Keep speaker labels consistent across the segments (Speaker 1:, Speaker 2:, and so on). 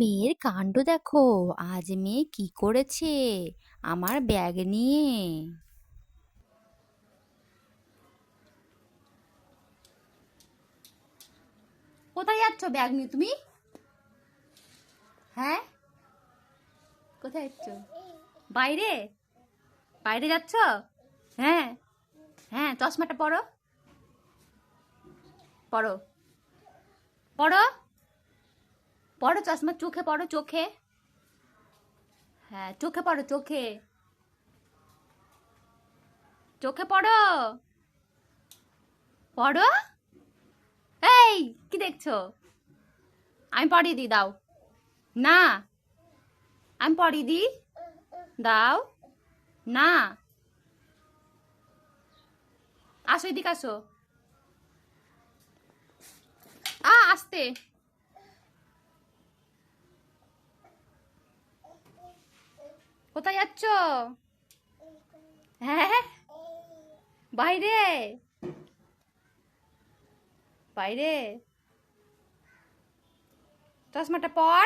Speaker 1: মেয়ের কাণ্ড দেখো। আজ মেয়ে কি করেছে? আমার ব্যাগ নিয়ে। কোথায় যাচ্ছ ব্যাগ নিয়ে তুমি? হ্যাঁ? কোথায় যাচ্ছ? বাইরে? বাইরে যাচ্ছ? হ্যাঁ? হ্যাঁ চশমাটা পরো। পরো। পরো? পড়ো চশমা, চোখে পড়ো, চোখে। হ্যাঁ চোখে পড়ো, চোখে। চোখে পড়ো। পড়ো? এই, কি দেখছ? আমি পড়িয়ে দিই, দাও। না। আমি পড়িয়ে দিই। দাও। না। আসো, এদিকে আসো। আ, আসতে। কোথায় যাচ্ছ? হ্যাঁ? বাইরে? বাইরে? চশমাটা পর।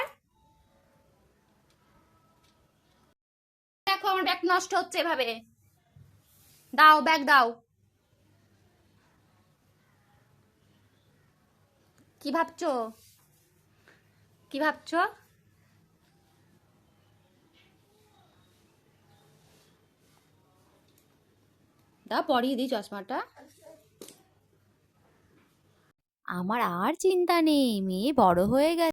Speaker 1: দেখো, আমার ব্যাগ নষ্ট হচ্ছে এভাবে। দাও, ব্যাগ দাও। কি ভাবছ? কি ভাবছ? দা পরিয়ে দিই চশমাটা। আমার আর চিন্তা নেই মেয়ে বড় হয়ে গেছে।